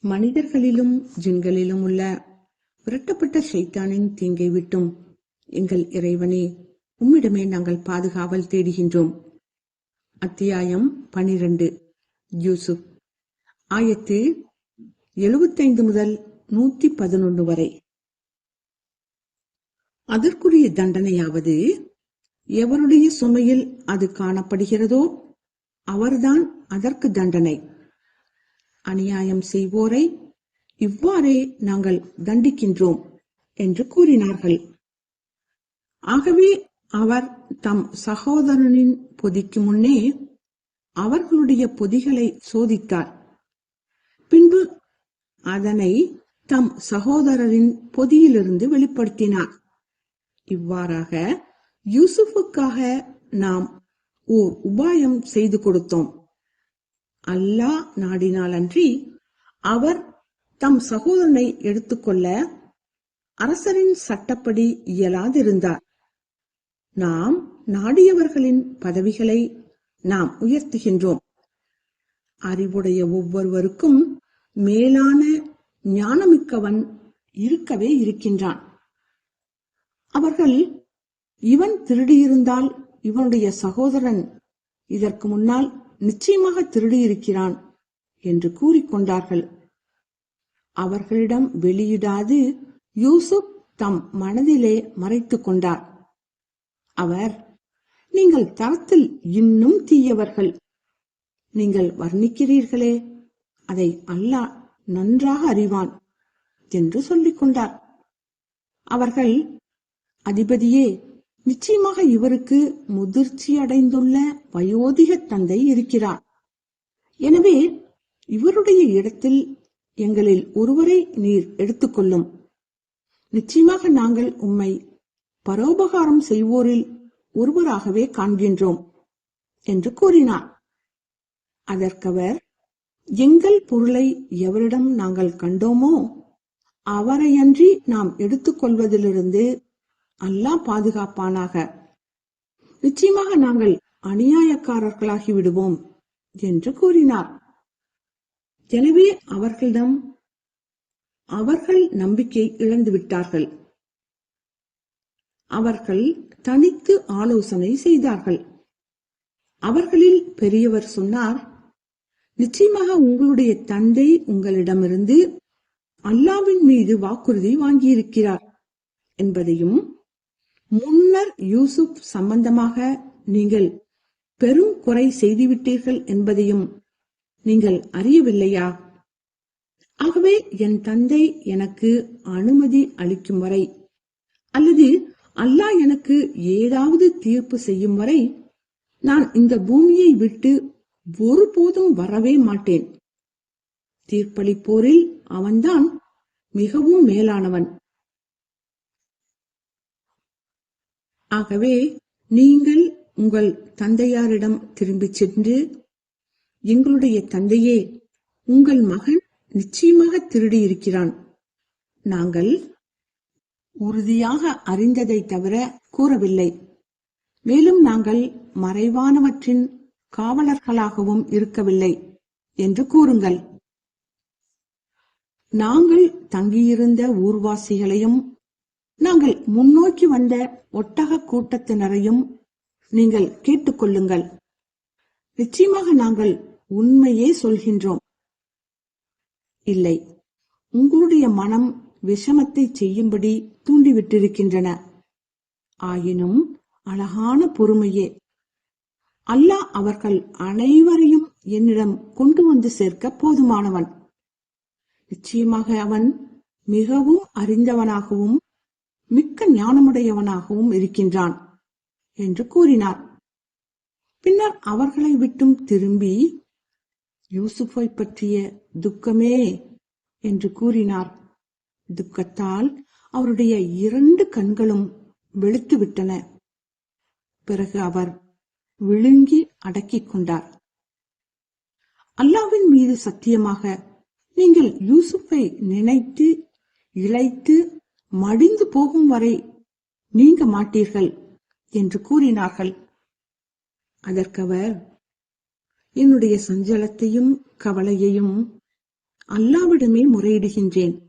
மனிதர்களிலும் ஜின்களிலும் உள்ள விரட்டப்பட்ட ஷைத்தானின் தீங்கை விட்டும் எங்கள் இறைவனே உம்மிடமே நாங்கள் பாதுகாவல் தேடுகின்றோம். அத்தியாயம் பனிரெண்டு. யூசுப். ஆயத்து எழுபத்தைந்து முதல் நூத்தி பதினொன்று வரை. அதற்குரிய தண்டனையாவது எவருடைய சுமையில் அது காணப்படுகிறதோ அவர்தான் அதற்கு தண்டனை. அநியாயம் செய்வோரை இவ்வாறே நாங்கள் தண்டிக்கின்றோம் என்று கூறினார்கள். ஆகவே அவர் தம் சகோதரனின் பொதிக்கு முன்னே அவர்களுடைய பொதிகளை சோதித்தார். பின்பு அதனை தம் சகோதரரின் பொதியிலிருந்து வெளிப்படுத்தினார். இவ்வாறாக யூசுஃபுக்காக நாம் ஓர் உபாயம் செய்து கொடுத்தோம். அல்லா நாடினாலன்றி அவர் தம் சகோதரனை எடுத்துக்கொள்ள அரசரின் சட்டப்படி இயலாதிருந்தார். நாம் நாடியவர்களின் பதவிகளை நாம் உயர்த்துகின்றோம். அறிவுடைய ஒவ்வொருவருக்கும் மேலான ஞானமிக்கவன் இருக்கவே இருக்கின்றான். அவர்கள் இவன் திருடியிருந்தால் இவனுடைய சகோதரன் இதற்கு முன்னால் நிச்சயமாக திருடியிருக்கிறான் என்று கூறிக்கொண்டார்கள். அவர்களிடம் வெளியிடாது யூசுப் தம் மனதிலே மறைத்துக் கொண்டார். அவர் நீங்கள் தரத்தில் இன்னும் தீயவர்கள். நீங்கள் வர்ணிக்கிறீர்களே அதை அல்லாஹ் நன்றாக அறிவான் என்று சொல்லிக் கொண்டார் அவர்கள் அதிபதியே நிச்சயமாக இவருக்கு முதிர்ச்சி அடைந்துள்ள வயோதிக தந்தை இருக்கிறார். எனவே இவருடைய இடத்தில் எங்களில் ஒருவரை நீர் எடுத்துக்கொள்ளும் நிச்சயமாக நாங்கள் உம்மை பரோபகாரம் செய்வோரில் ஒருவராகவே காண்கின்றோம் என்று கூறினார். அதற்கவர் எங்கள் பொருளை எவரிடம் நாங்கள் கண்டோமோ அவரையன்றி நாம் எடுத்துக்கொள்வதிலிருந்து அல்லாஹ் பாதுகாப்பானாக. நிச்சயமாக நாங்கள் அநியாயக்காரர்களாகி விடுவோம் என்று கூறினார். எனவே அவர்களிடம் அவர்கள் நம்பிக்கை இழந்து விட்டார்கள். அவர்கள் தனித்து ஆலோசனை செய்தார்கள். அவர்களில் பெரியவர் சொன்னார் நிச்சயமாக உங்களுடைய தந்தை உங்களிடமிருந்து அல்லாவின் மீது வாக்குறுதி வாங்கியிருக்கிறார் என்பதையும் முன்னர் யூசுப் சம்பந்தமாக நீங்கள் பெரும் குறை செய்துவிட்டீர்கள் என்பதையும் நீங்கள் அறியவில்லையா? ஆகவே என் தந்தை எனக்கு அனுமதி அளிக்கும் வரை அல்லது அல்லாஹ் எனக்கு ஏதாவது தீர்ப்பு செய்யும் வரை நான் இந்த பூமியை விட்டு ஒருபோதும் வரவே மாட்டேன். தீர்ப்பளிப்போரில் அவன்தான் மிகவும் மேலானவன். ஆகவே நீங்கள் உங்கள் தந்தையாரிடம் திரும்பிச் சென்று எங்களுடைய தந்தையே உங்கள் மகன் நிச்சயமாக திருடி இருக்கிறான் நாங்கள் உறுதியாக அறிந்ததை தவிர கூறவில்லை. மேலும் நாங்கள் மறைவானவற்றின் காவலர்களாகவும் இருக்கவில்லை என்று கூறுங்கள். நாங்கள் தங்கியிருந்த ஊர்வாசிகளையும் நாங்கள் முன்னோக்கி வந்த ஒட்டக கூட்டத்தினரையும் நீங்கள் கேட்டுக்கொள்ளுங்கள். நிச்சயமாக நாங்கள் உண்மையே சொல்கின்றோம். இல்லை உங்களுடைய மனம் விஷமத்தை செய்யும்படி தூண்டிவிட்டிருக்கின்றன. ஆயினும் அழகான பொறுமையே. அல்லாஹ் அவர்கள் அனைவரையும் என்னிடம் கொண்டு வந்து சேர்க்க போதுமானவன். நிச்சயமாக அவன் மிகவும் அறிந்தவனாகவும் மிக்க ஞானமுடையவனாகவும் இருக்கின்றான் என்று கூறினார். பின்னர் அவர்களை விட்டும் திரும்பி யூசுஃபை பற்றிய துக்கமே என்று கூறினார். துக்கத்தால் அவருடைய இரண்டு கண்களும் வெளுத்துவிட்டன. பிறகு அவர் விழுங்கி அடக்கிக் கொண்டார். அல்லாவின் மீது சத்தியமாக நீங்கள் யூசுஃபை நினைத்து இழைத்து மடிந்து போகும் வரை நீங்க மாட்டீர்கள் என்று கூறினார்கள். அதற்கவர் என்னுடைய சஞ்சலத்தையும் கவலையையும் அல்லாவிடமே முறையிடுகின்றேன்.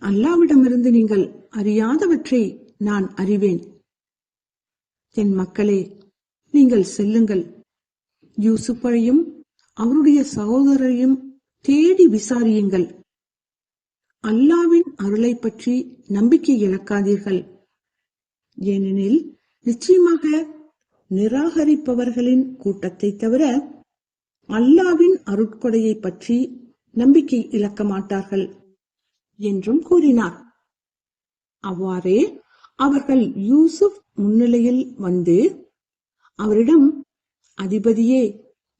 அல்லாவிடமிருந்து நீங்கள் அறியாதவற்றை நான் அறிவேன். என் மக்களே நீங்கள் செல்லுங்கள். யூசுப்பையும் அவருடைய சகோதரரையும் தேடி விசாரியுங்கள். அல்லாவின் அருளை பற்றி நம்பிக்கை இழக்காதீர்கள். ஏனெனில் நிச்சயமாக நிராகரிப்பவர்களின் கூட்டத்தை தவிர அல்லாவின் அருட்கொடையை பற்றி நம்பிக்கை இழக்க மாட்டார்கள் என்றும் கூறினார். அவ்வாறே அவர்கள் யூசுப் முன்னிலையில் வந்து அவரிடம் அதிபதியே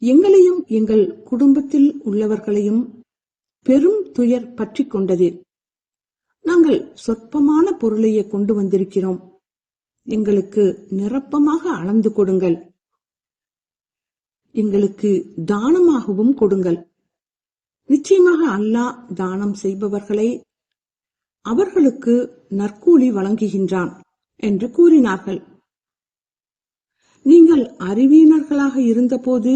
எங்களையும் எங்கள் குடும்பத்தில் உள்ளவர்களையும் பெரும் துயர் பற்றி கொண்டது. நாங்கள் சொற்பமான பொருளையே கொண்டு வந்திருக்கிறோம். எங்களுக்கு நிரப்பமாக அளந்து கொடுங்கள். எங்களுக்கு தானமாகவும் கொடுங்கள். நிச்சயமாக அல்லாஹ் தானம் செய்பவர்களை அவர்களுக்கு நற்கூலி வழங்குகின்றான் என்று கூறினார்கள். நீங்கள் அறிவியினர்களாக இருந்தபோது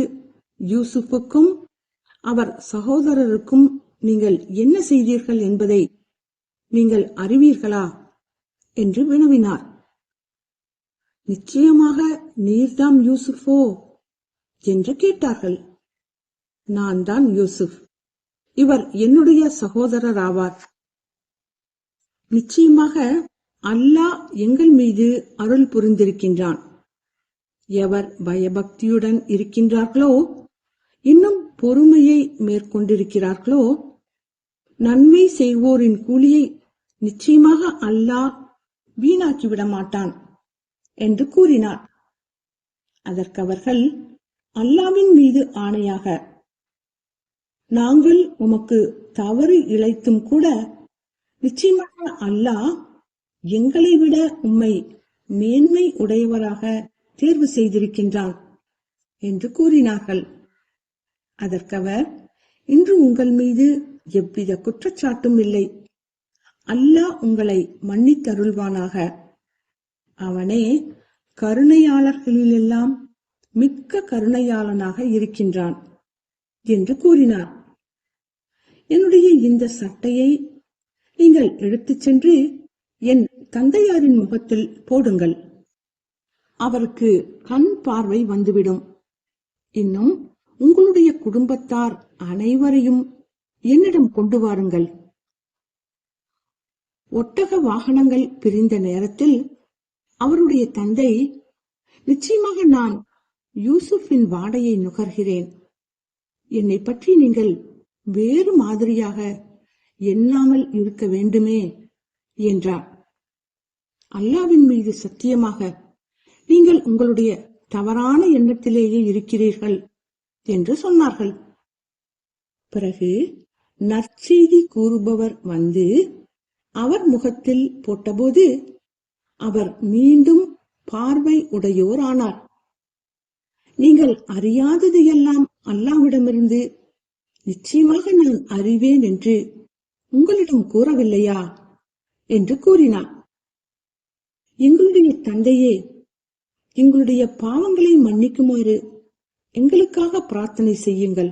யூசுப்புக்கும் அவர் சகோதரருக்கும் நீங்கள் என்ன செய்தீர்கள் என்பதை நீங்கள் அறிவீர்களா? என்று வினவினார். நிச்சயமாக நீர்தாம் யூசுஃபோ என்று கேட்டார்கள். நான் தான் யூசுப் இவர் என்னுடைய சகோதரர் ஆவார். நிச்சயமாக அல்லாஹ் எங்கள் மீது அருள் புரிந்திருக்கின்றான். எவர் பயபக்தியுடன் இருக்கின்றார்களோ இன்னும் பொறுமையை மேற்கொண்டிருக்கிறார்களோ நன்மை செய்வோரின் கூலியை நிச்சயமாக அல்லாஹ் வீணாக்கிவிட மாட்டான் என்று கூறினார். அதற்கு அவர்கள் அல்லாவின் மீது ஆணையாக நாங்கள் உமக்கு தவறு இழைத்தும் கூட நிச்சயமாக அல்லாஹ் எங்களை விட உம்மை மேன்மை உடையவராக தேர்வு செய்திருக்கின்றான் என்று கூறினார்கள். அதற்கவர் இன்று உங்கள் மீது எவ்வித குற்றச்சாட்டும் இல்லை. அல்லாஹ் உங்களை மன்னித்தருள்வானாக. அவனே கருணையாளர்களிலெல்லாம் மிக்க கருணையாளனாக இருக்கின்றான் என்று கூறினார். என்னுடைய இந்த சட்டையை நீங்கள் எடுத்துச் சென்று என் தந்தையாரின் முகத்தில் போடுங்கள். அவருக்கு கண் பார்வை வந்துவிடும். இன்னும் உங்களுடைய குடும்பத்தார் அனைவரையும் என்னிடம் கொண்டு வாருங்கள். ஒட்டக வாகனங்கள் பிரிந்த நேரத்தில் அவருடைய தந்தை நிச்சயமாக நான் யூசுஃபின் வாடையை நுகர்கிறேன். என்னை பற்றி நீங்கள் வேறு மாதிரியாக எண்ணாமல் இருக்க வேண்டுமே என்றார். அல்லாவின் மீது சத்தியமாக நீங்கள் உங்களுடைய தவறான எண்ணத்திலேயே இருக்கிறீர்கள் என்று சொன்னார்கள். பிறகு நற்செய்தி கூறுபவர் வந்து அவர் முகத்தில் போட்டபோது அவர் மீண்டும் பார்வை உடையோர் ஆனார் நீங்கள் அறியாதது எல்லாம் அல்லாவிடமிருந்து நிச்சயமாக நான் அறிவேன் என்று உங்களிடம் கூறவில்லையா? என்று கூறினார். எங்களுடைய தந்தையே எங்களுடைய பாவங்களை மன்னிக்குமாறு எங்களுக்காக பிரார்த்தனை செய்யுங்கள்.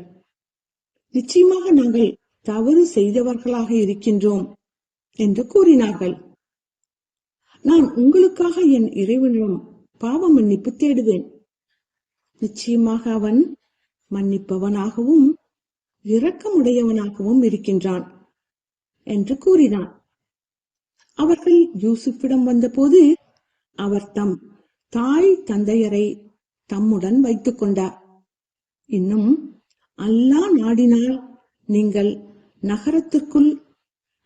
நிச்சயமாக நாங்கள் தவறு செய்தவர்களாக இருக்கின்றோம் என்று கூறினார்கள். நான் உங்களுக்காக என் இறைவனிடம் பாவ மன்னிப்பு தேடுவேன். நிச்சயமாக அவன் மன்னிப்பவனாகவும் இரக்கமுடையவனாகவும் இருக்கின்றான் என்று கூறினான். அவர்கள் யூசுப்பிடம் வந்தபோது அவர் தம் தாய் தந்தையரை தம்முடன் வைத்துக் கொண்டார். இன்னும் அல்லாஹ் நாடினால் நீங்கள் நகரத்திற்குள்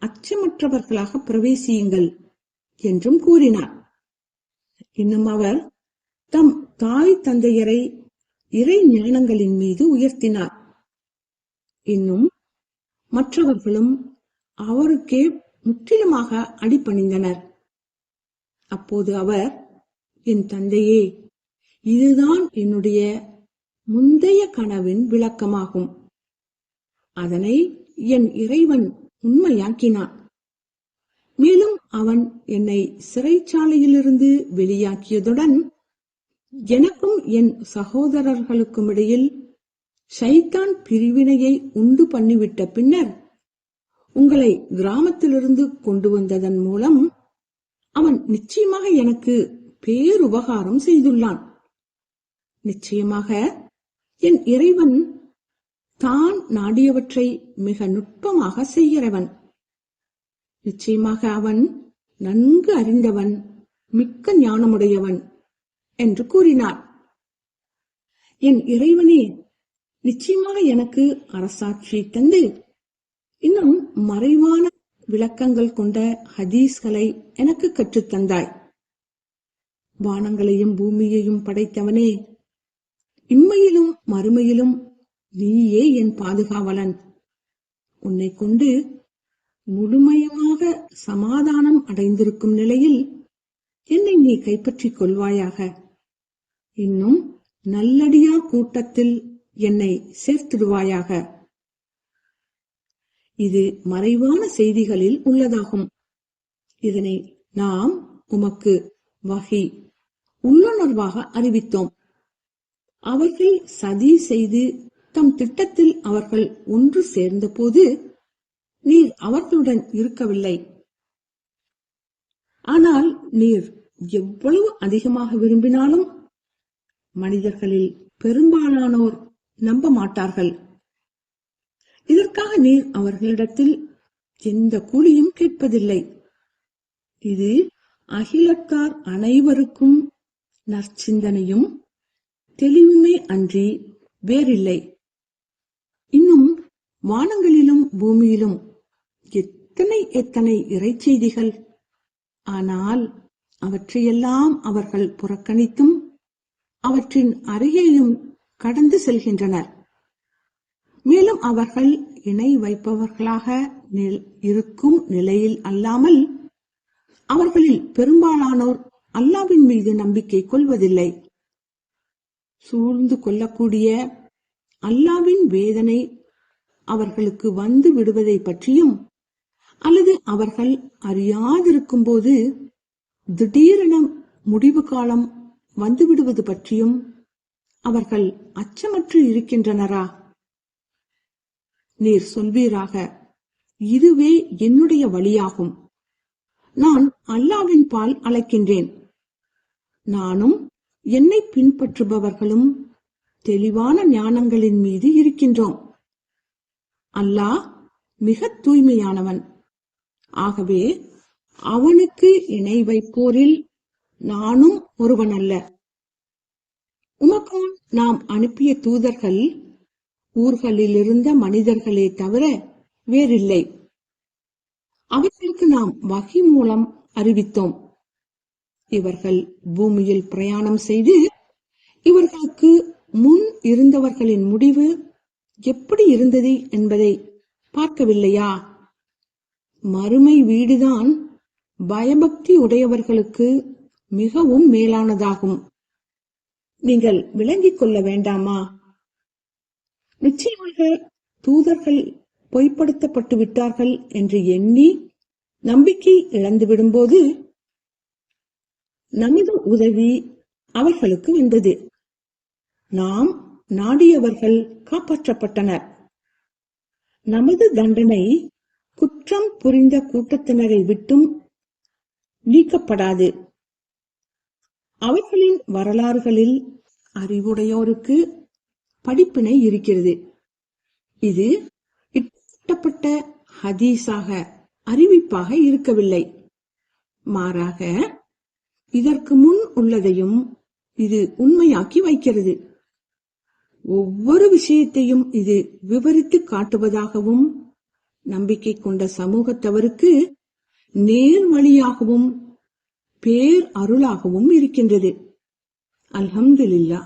அச்சமற்றவர்களாக பிரவேசியுங்கள் என்றும் கூறினார். இன்னும் அவர் தம் தாய் தந்தையரை இறை ஞானங்களின் மீது உயர்த்தினார். இன்னும் மற்றவர்களும் அவருக்கே முற்றிலுமாக அடிபணிந்தனர். அப்போது அவர் என் தந்தையே இதுதான் என்னுடைய முந்தைய கனவின் விளக்கமாகும். அதனை என் இறைவன் உண்மையாக்கினான். மேலும் அவன் என்னை சிறைச்சாலையிலிருந்து வெளியாக்கியதுடன் எனக்கும் என் சகோதரர்களுக்கும் இடையில் ஷைத்தான் பிரிவினையை உண்டு பண்ணிவிட்ட பின்னர் உங்களை கிராமத்திலிருந்து கொண்டு வந்ததன் மூலம் அவன் நிச்சயமாக எனக்கு பேருபகாரம் செய்துள்ளான். நிச்சயமாக என் இறைவன் தான் நாடியவற்றை மிக நுட்பமாக செய்கிறவன். நிச்சயமாக அவன் நன்கு அறிந்தவன் மிக்க ஞானமுடையவன் என்று கூறினார் என் இறைவனே நிச்சயமாக எனக்கு அரசாட்சி தந்து இன்னும் மறைவான விளக்கங்கள் கொண்ட ஹதீஸ்களை எனக்கு கற்றுத்தந்தாய் வானங்களையும் பூமியையும் படைத்தவனே இம்மையிலும் மறுமையிலும் நீயே என் பாதுகாவலன். உன்னை கொண்டு முழுமையாக சமாதானம் அடைந்திருக்கும் நிலையில் என்னை நீ கைப்பற்றிக் கொள்வாயாக. இன்னும் நல்லடியா கூட்டத்தில் என்னை சேர்த்திடுவாயாக. இது மறைவான செய்திகளில் உள்ளதாகும். இதனை நாம் உமக்கு வகை உள்ளுணர்வாக அறிவித்தோம். அவர்கள் சதி செய்து தம் திட்டத்தில் அவர்கள் ஒன்று சேர்ந்தபோது நீர் அவர்களுடன் இருக்கவில்லை. ஆனால் நீர் எவ்வளவு அதிகமாக விரும்பினாலும் மனிதர்களில் பெரும்பாலானோர் நம்ப மாட்டார்கள். இதற்காக நீர் அவர்களிடத்தில் எந்த கூலியும் கேட்பதில்லை. இது அகிலத்தார் அனைவருக்கும் நற்சிந்தனையும் தெளிவுமே அன்றி வேறில்லை. இன்னும் வானங்களிலும் பூமியிலும் எத்தனை எத்தனை இறைச்செய்திகள். ஆனால் அவற்றையெல்லாம் அவர்கள் புறக்கணித்தும் அவற்றின் அருகேயும் கடந்து செல்கின்றனர். மேலும் அவர்கள் இணை வைப்பவர்களாக இருக்கும் நிலையில் அல்லாமல் அவர்களில் பெரும்பாலானோர் அல்லாவின் மீது நம்பிக்கை கொள்வதில்லை. சூழ்ந்து கொள்ளக்கூடிய அல்லாவின் வேதனை அவர்களுக்கு வந்து விடுவதை பற்றியும் அல்லது அவர்கள் அறியாதிருக்கும் போது திடீரென முடிவு காலம் வந்துவிடுவது பற்றியும் அவர்கள் அச்சமற்று இருக்கின்றனரா? நீர் சொல்வீராக இதுவே என்னுடைய வழியாகும். நான் அல்லாவின் பால் அழைக்கின்றேன் நானும் என்னை பின்பற்றுபவர்களும் தெளிவான ஞானங்களின் மீது இருக்கின்றோம். அல்லாஹ் மிக தூய்மையானவன். ஆகவே அவனுக்கு இணை வைப்போரில் நானும் ஒருவன் அல்ல உமக்கும் நாம் அனுப்பிய தூதர்கள் ஊர்களில் இருந்த மனிதர்களே தவிர வேறில்லை. அவர்களுக்கு நாம் வகை மூலம் அறிவித்தோம். இவர்கள் பூமியில் பிரயாணம் செய்து இவர்கள் முன் இருந்தவர்களின் முடிவு எப்படி இருந்தது என்பதை பார்க்கவில்லையா? மறுமை வீடுதான் பயபக்தி உடையவர்களுக்கு மிகவும் மேலானதாகும். நீங்கள் விளங்கிக் கொள்ள வேண்டாமா? நிச்சயமாக தூதர்கள் பொய்ப்படுத்தப்பட்டு விட்டார்கள் என்று எண்ணி நம்பிக்கை இழந்துவிடும்போது நமது உதவி அவர்களுக்கு வந்தது. நாம் நாடியவர்கள் காப்பாற்றப்பட்டனர். நமது தண்டனை குற்றம் புரிந்த கூட்டத்தினரை விட்டும் நீக்கப்படாது. அவர்களின் வரலாறுகளில் அறிவுடையோருக்கு படிப்பினை இருக்கிறது. இது இட்டப்பட்ட ஹதீஸாக அறிவிப்பாக இருக்கவில்லை. மாறாக இதற்கு முன் உள்ளதையும் இது உண்மையாக்கி வைக்கிறது. ஒவ்வொரு விஷயத்தையும் இது விவரித்து காட்டுவதாகவும் நம்பிக்கை கொண்ட சமூகத்தவருக்கு நேர்வழியாகவும் பேர் அருளாகவும் இருக்கின்றது. அல்ஹம்துலில்லா